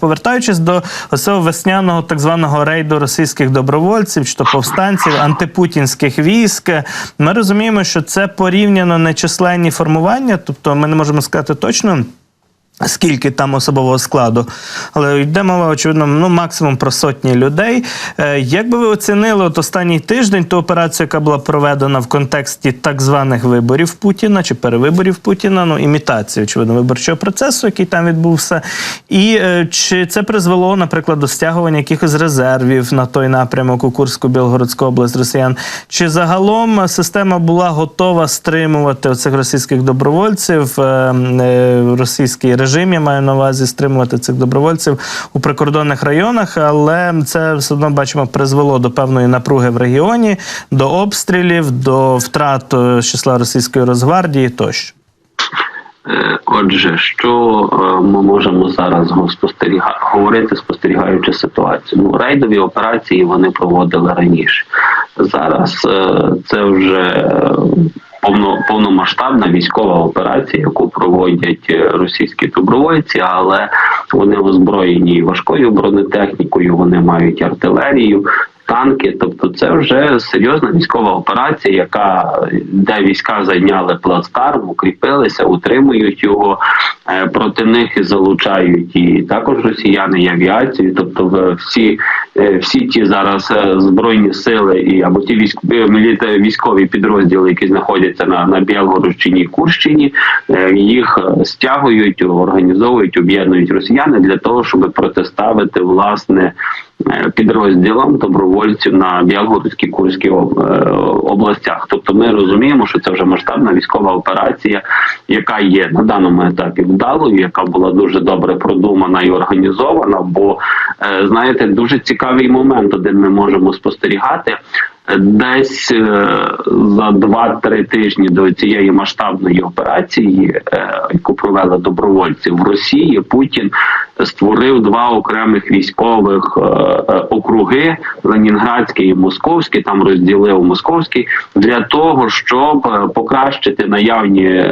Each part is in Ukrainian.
повертаючись до цього весняного так званого рейду російських добровольців, чи то повстанців, антипутінських військ, ми розуміємо, що це порівняно нечисленні формування, тобто ми не можемо сказати точно. Скільки там особового складу, але йде мова, очевидно, ну максимум про сотні людей. Е, як би ви оцінили от останній тиждень ту операцію, яка була проведена в контексті так званих виборів Путіна чи перевиборів Путіна, ну імітації, очевидно, виборчого процесу, який там відбувся, і е, чи це призвело, наприклад, до стягування якихось резервів на той напрямок у Курську, Білгородську область росіян? Чи загалом система була готова стримувати оцих російських добровольців, е, е, російський режим? Я маю на увазі стримувати цих добровольців у прикордонних районах, але це все одно бачимо призвело до певної напруги в регіоні, до обстрілів, до втрат е, числа російської Росгвардії тощо. Е, Отже, що е, ми можемо зараз го- спостеріга... говорити, спостерігаючи ситуацію? Ну, рейдові операції вони проводили раніше. Зараз це вже повно, повномасштабна військова операція, яку проводять е, російські добровольці, але вони озброєні важкою бронетехнікою, вони мають артилерію. Танки, тобто це вже серйозна військова операція, яка де війська зайняли плацдарм, укріпилися, утримують його проти них залучають і також росіяни і авіацію. Тобто, в- всі, е, всі ті зараз е, збройні сили і або ті військ, е, військові підрозділи, які знаходяться на, на Білгородщині Курщині, е, їх е, стягують, організовують, об'єднують росіяни для того, щоб протиставити власне е, підрозділам добровольців на Білгородській Курській е, областях. Тобто, ми розуміємо, що це вже масштабна військова операція, яка є на даному етапі вдалою, яка була дуже добре продумана і організована. Бо е, знаєте, дуже цікавий момент, один ми можемо спостерігати. Десь е, за 2-3 тижні до цієї масштабної операції, е, яку провели добровольці в Росії, Путін створив два окремих військових е, е, округи Ленінградський і Московський. Там розділив Московський для того, щоб е, покращити наявні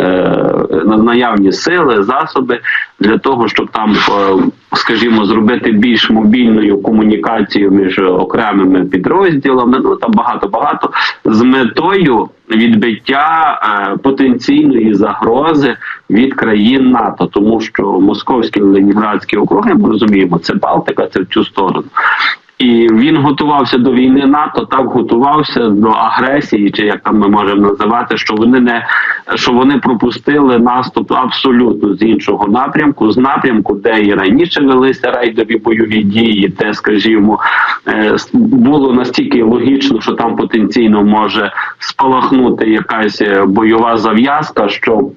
наявні сили, засоби для того, щоб там, е, скажімо, зробити більш мобільною комунікацію між окремими підрозділами. Ну там багато багато з метою відбиття е, потенційної загрози від країн НАТО, тому що московські ленінградські округи ми розуміємо, це Балтика, це в цю сторону. І він готувався до війни НАТО, так готувався до агресії, чи як там ми можемо називати, що вони не що вони пропустили наступ абсолютно з іншого напрямку, з напрямку, де і раніше велися рейдові бойові дії, де, скажімо, е, було настільки логічно, що там потенційно може спалахнути якась е, бойова зав'язка, що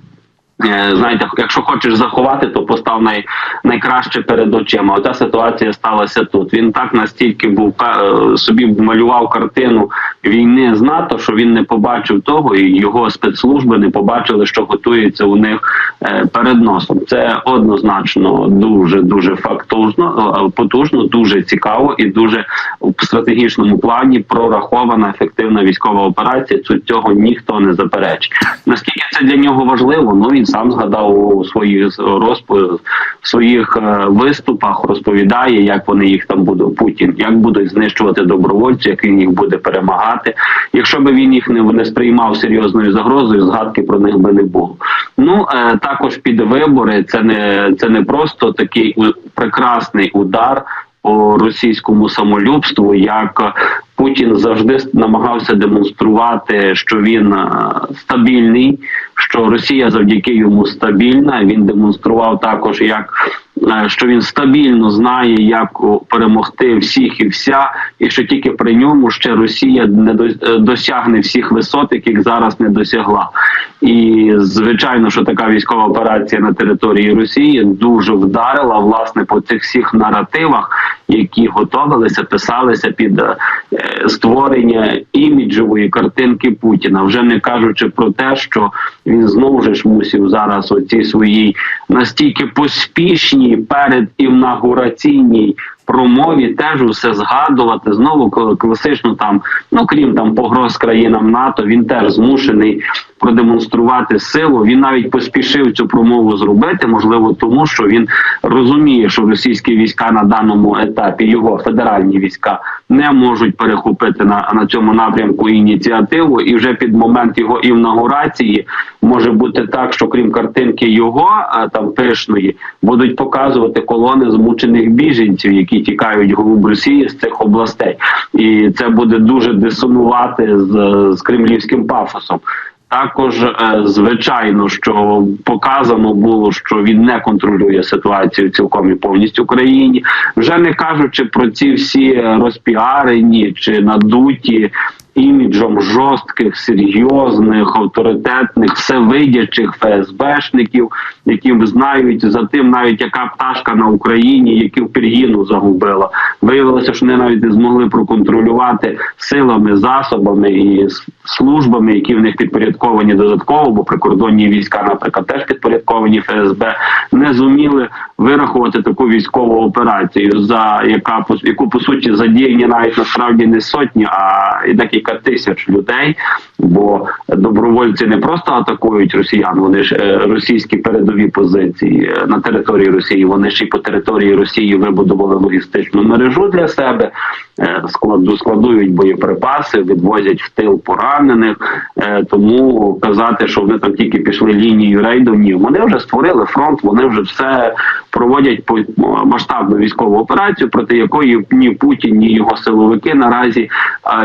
Знаєте, якщо хочеш заховати, то постав най, найкраще перед очима. Оця ситуація сталася тут. Він так настільки був е, собі малював картину війни з НАТО, що він не побачив того, і його спецслужби не побачили, що готується у них е, перед носом. Це однозначно дуже дуже фактужно, е, потужно, дуже цікаво і дуже в стратегічному плані прорахована ефективна військова операція. Цього ніхто не заперечить. Наскільки це для нього важливо? Ну він сам згадав у своїх розп... своїх е, виступах, розповідає, як вони їх там будуть Путін, як будуть знищувати добровольців, як він їх буде перемагати. Якщо би він їх не, не сприймав серйозною загрозою, згадки про них би не було. Ну е, також під вибори це не це не просто такий прекрасний удар російському самолюбству, як Путін завжди намагався демонструвати, що він е, стабільний, що Росія завдяки йому стабільна. Він демонстрував також, як е, що він стабільно знає, як перемогти всіх і вся, і що тільки при ньому ще Росія не е, досягне всіх висот, яких зараз не досягла. І звичайно, що така військова операція на території Росії дуже вдарила власне по цих всіх наративах, які готувалися, писалися під е, створення іміджової картинки Путіна, вже не кажучи про те, що він знову ж мусив зараз оці своїй настільки поспішній перед інаугураційній промові теж усе згадувати. Знову кл- класично там, ну крім там погроз країнам НАТО, він теж змушений продемонструвати силу. Він навіть поспішив цю промову зробити, можливо, тому що він розуміє, що російські війська на даному етапі його федеральні війська не можуть перехопити на, на цьому напрямку ініціативу, і вже під момент його інаугурації може бути так, що крім картинки його а, там пишної будуть показувати колони змучених біженців, які тікають глиб Росії з цих областей, і це буде дуже дисонувати з, з кремлівським пафосом. Також е, звичайно, що показано було, що він не контролює ситуацію цілком і повністю в країні, вже не кажучи про ці всі розпіарені чи надуті іміджом жорстких, серйозних, авторитетних, всевидячих ФСБшників, які знають за тим, навіть яка пташка на Україні, які в Пір'їну загубила. Виявилося, що вони навіть не змогли проконтролювати силами, засобами і службами, які в них підпорядковані додатково, бо прикордонні війська, наприклад, теж підпорядковані ФСБ, не зуміли вирахувати таку військову операцію, за яка яку по суті задіяні навіть насправді не сотні, а і декілька тисяч людей. Бо добровольці не просто атакують росіян, вони ж е, російські передові позиції е, на території Росії. Вони ж і по території Росії вибудували логістичну мережу для себе, е, складу складують боєприпаси, відвозять в тил поранених. Е, Тому казати, що вони там тільки пішли лінією рейду, ні, вони вже створили фронт, вони вже все проводять по масштабну військову операцію, проти якої ні Путін, ні його силовики наразі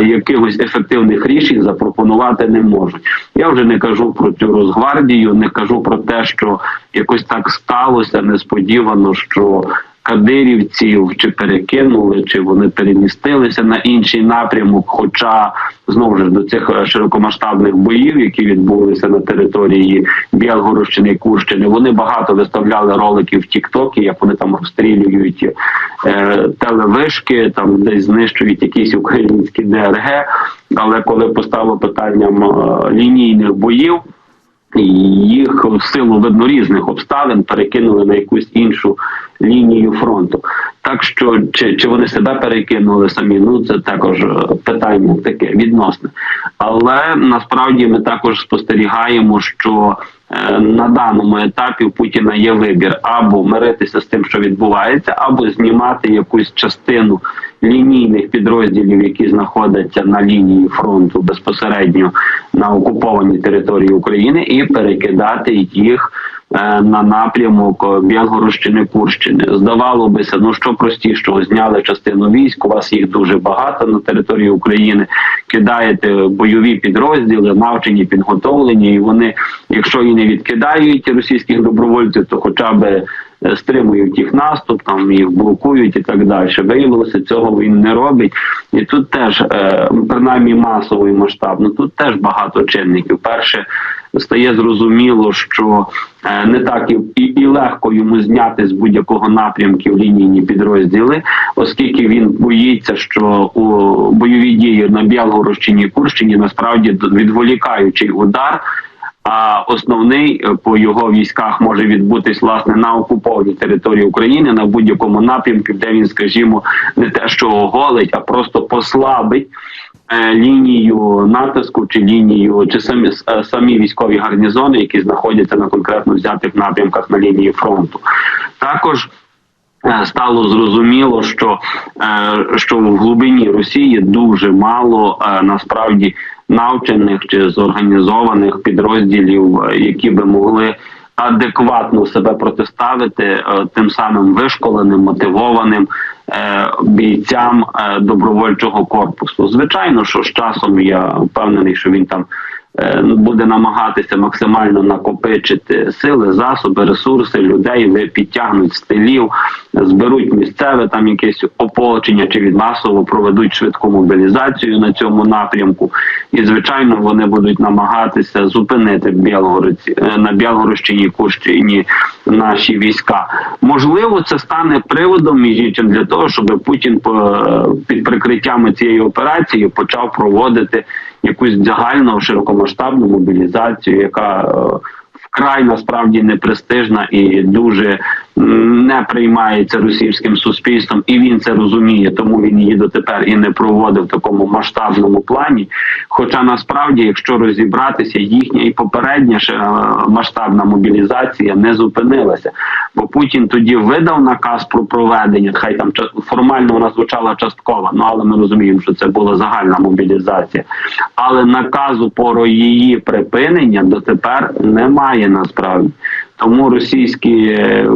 якихось ефективних рішень запропонувати не можуть. Я вже не кажу про цю Росгвардію, не кажу про те, що якось так сталося несподівано, що кадирівців чи перекинули, чи вони перемістилися на інший напрямок. Хоча знову ж до цих е, широкомасштабних боїв, які відбулися на території Білгородщини і Курщини, вони багато виставляли роликів в Тіктокі, як вони там розстрілюють е, телевишки, там десь знищують якісь українські ДРГ. Але коли постало питанням е, лінійних боїв. Їх в силу видно різних обставин перекинули на якусь іншу лінію фронту. Так що чи, чи вони себе перекинули самі? Ну це також е, питання таке відносне. Але насправді ми також спостерігаємо, що е, на даному етапі у Путіна є вибір або миритися з тим, що відбувається, або знімати якусь частину лінійних підрозділів, які знаходяться на лінії фронту безпосередньо на окупованій території України, і перекидати їх на напрямок Білгородщини Курщини. Здавало бися, ну що простішого, зняли частину військ. У вас їх дуже багато на території України. Кидаєте бойові підрозділи, навчені, підготовлені, і вони, якщо і не відкидають російських добровольців, то хоча б е, стримують їх наступ, там їх блокують і так далі. Виявилося, цього він не робить. І тут теж, е, принаймні масово і масштабно, тут теж багато чинників. Перше, стає зрозуміло, що е, не так і, і, легко йому зняти з будь-якого напрямків лінійні підрозділи, оскільки він боїться, що у бойові дії на Білгородщині і Курщині насправді відволікаючий удар. А основний е, по його військах може відбутись власне на окупованій території України на будь-якому напрямку, де він, скажімо, не те, що оголить, а просто послабить лінію натиску чи лінію, чи самі е, самі військові гарнізони, які знаходяться на конкретно взятих напрямках на лінії фронту. Також е, стало зрозуміло, що, е, що в глибині Росії дуже мало е, насправді навчених чи зорганізованих підрозділів, е, які би могли адекватно себе протиставити е, тим самим вишколеним, мотивованим е, бійцям е, добровольчого корпусу. Звичайно, що з часом я впевнений, що він там е, буде намагатися максимально накопичити сили, засоби, ресурси людей, підтягнуть з тилів, зберуть місцеве там якесь ополчення чи від масово проведуть швидку мобілізацію на цьому напрямку. І звичайно, вони будуть намагатися зупинити е, на Білгородщині, Курщині наші війська. Можливо, це стане приводом між для того, щоб Путін під прикриттями цієї операції почав проводити якусь загальну широкомасштабну мобілізацію, яка е, вкрай насправді непрестижна і дуже не приймається російським суспільством, і він це розуміє, тому він її дотепер і не проводив в такому масштабному плані. Хоча насправді, якщо розібратися, їхня і попередня е, масштабна мобілізація не зупинилася, бо Путін тоді видав наказ про проведення. Хай там формально вона звучала частково, ну але ми розуміємо, що це була загальна мобілізація. Але наказу про її припинення дотепер немає насправді. Тому російські е,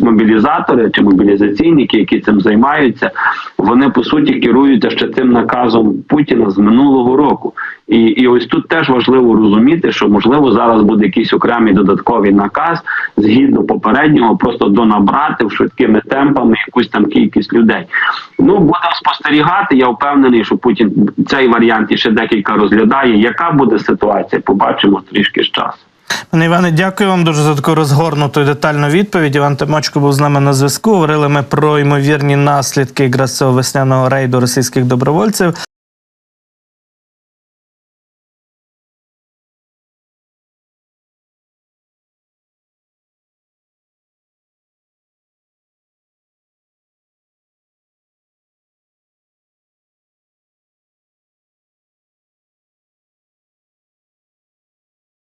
мобілізатори чи мобілізаційники, які цим займаються, вони по суті керуються ще цим наказом Путіна з минулого року. І, і ось тут теж важливо розуміти, що можливо зараз буде якийсь окремий додатковий наказ згідно попереднього, просто донабрати швидкими темпами якусь там кількість людей. Ну будемо спостерігати. Я впевнений, що Путін цей варіант ще декілька розглядає. Яка буде ситуація? Побачимо трішки з часу. Пане Іване, дякую вам дуже за таку розгорнуту і детальну відповідь. Іван Тимочко був з нами на зв'язку. Говорили ми про ймовірні наслідки якраз цього весняного рейду російських добровольців.